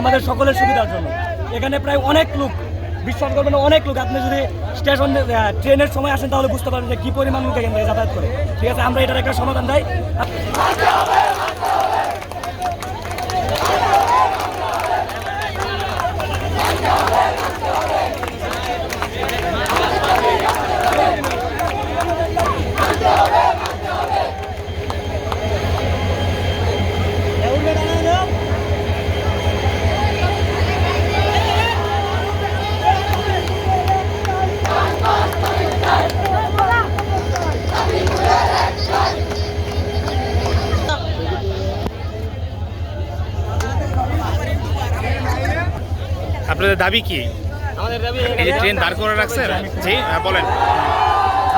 আমাদের সকলের সুবিধার জন্য। এখানে প্রায় অনেক লোক, বিশ্বাস করবেন অনেক লোক। আপনি যদি স্টেশন ট্রেনের সময় আসেন, তাহলে বুঝতে পারবেন যে কি পরিমাণ লোক এখান থেকে যাতায়াত করে। ঠিক আছে, আমরা এটার একটা সমাধান দেয় আপনাদের দাবি কি? আমাদের দাবি এই যে ট্রেন দাঁড় করে রাখছেন জি হ্যাঁ, বলেন।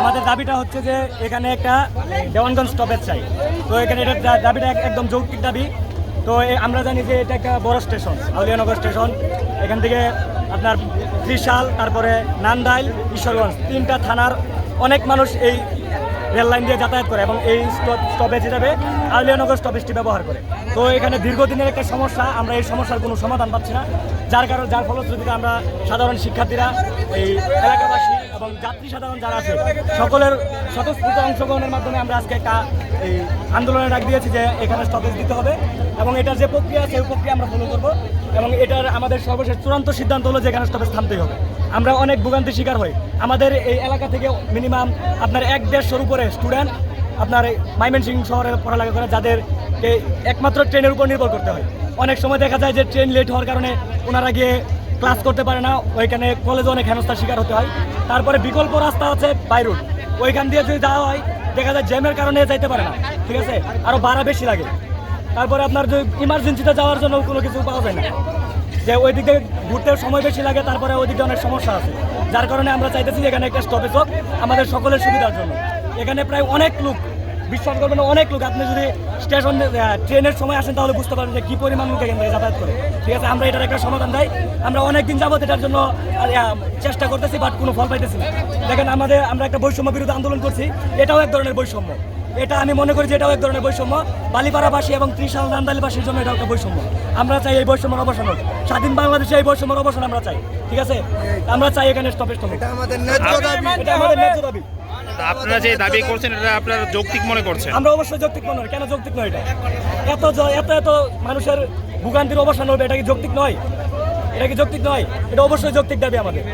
আমাদের দাবিটা হচ্ছে যে এখানে একটা দেওয়ানগঞ্জ স্টপেজ চাই। তো এখানে এটা দাবিটা একদম যৌক্তিক দাবি। তো আমরা জানি যে এটা একটা বড় স্টেশন আউলিয়ানগর স্টেশন। এখান থেকে আপনার ত্রিশাল তারপরে নান্দাইল ঈশ্বরগঞ্জ তিনটা থানার অনেক মানুষ এই রেল লাইন দিয়ে যাতায়াত করে এবং এই স্টপ স্টপেজ হিসাবে আউলিয়ানগর স্টপেজটি ব্যবহার করে। তো এখানে দীর্ঘদিনের একটা সমস্যা, আমরা এই সমস্যার কোনো সমাধান পাচ্ছি না। যার কারণে, যার ফলশ্রুতিতে আমরা সাধারণ শিক্ষার্থীরা এই এলাকাবাসী এবং যাত্রী সাধারণ যারা আছে, সকলের স্বতঃস্ফূর্ত অংশগ্রহণের মাধ্যমে আমরা আজকে একটা, এই আন্দোলনে ডাক দিয়েছি যে এখানে স্টপেজ দিতে হবে এবং এটার যে প্রক্রিয়া, সেই প্রক্রিয়া আমরা ফলো করব এবং এটার আমাদের সর্বশেষ চূড়ান্ত সিদ্ধান্ত হলো যে এখানে স্টপেজ থামতেই হবে। আমরা অনেক ভোগান্তির শিকার হই। আমাদের এই এলাকা থেকে মিনিমাম আপনার এক দেড়শোর উপরে স্টুডেন্ট আপনার মাইমেনসিং শহরে পড়ালেখা করে যাদের একমাত্র ট্রেনের উপর নির্ভর করতে হয়। অনেক সময় দেখা যায় যে ট্রেন লেট হওয়ার কারণে ওনারা গিয়ে ক্লাস করতে পারে না, ওইখানে কলেজে অনেক হেনস্থার শিকার হতে হয়। তারপরে বিকল্প রাস্তা আছে বাই রুট ওইখান দিয়ে যদি যাওয়া হয়, দেখা যায় জ্যামের কারণে যাইতে পারে না, ঠিক আছে? আরও ভাড়া বেশি লাগে। তারপরে আপনার যদি ইমার্জেন্সিতে যাওয়ার জন্য কোনো কিছু পাওয়া যায় না। যে ওই দিকে ঘুরতে সময় বেশি লাগে, তারপরে ওই দিকে অনেক সমস্যা আছে। যার কারণে আমরা চাইতেছি এখানে একটা স্টপেজ হোক, আমাদের সকলের সুবিধার জন্য। এখানে প্রায় অনেক লোক বিশ্বাস করবেন অনেক লোক আপনি যদি স্টেশন ট্রেনের সময় আসেন তাহলে বুঝতে পারবেন যে কি পরিমাণ লোক এখান থেকে যাতায়াত করে। ঠিক আছে আমরা এটার একটা সমাধান দেয় আমরা অনেক দিন যাবত এটার জন্য চেষ্টা করতেছি বাট কোনো ফল পাইতেছি না। দেখেন আমাদের আমরা একটা বৈষম্য বিরোধী আন্দোলন করছি। এটাও এক ধরনের বৈষম্য। এটা আমি মনে করি যে এটাও এক ধরনের বৈষম্য। বালিপাড়াবাসী এবং ত্রিশাল নান্দালিবাসীর জন্য এটা একটা বৈষম্য। আমরা চাই এই বৈষম্যের অবসান হোক। স্বাধীন বাংলাদেশে এই বৈষম্যের অবসান আমরা চাই। ঠিক আছে? আমরা চাই এখানে স্টপেজ এটা আমাদের ন্যায্য দাবি। আপনারা যে দাবি করছেন, এটা আপনারা যৌক্তিক মনে করছেন? আমরা অবশ্যই যৌক্তিক মনে হয় কেন যৌক্তিক নয় এটা? এত এত এত মানুষের ভোগান্তির অবসান হবে, এটা কি যৌক্তিক নয়? এটা কি যৌক্তিক নয়? এটা অবশ্যই যৌক্তিক দাবি আমাদের।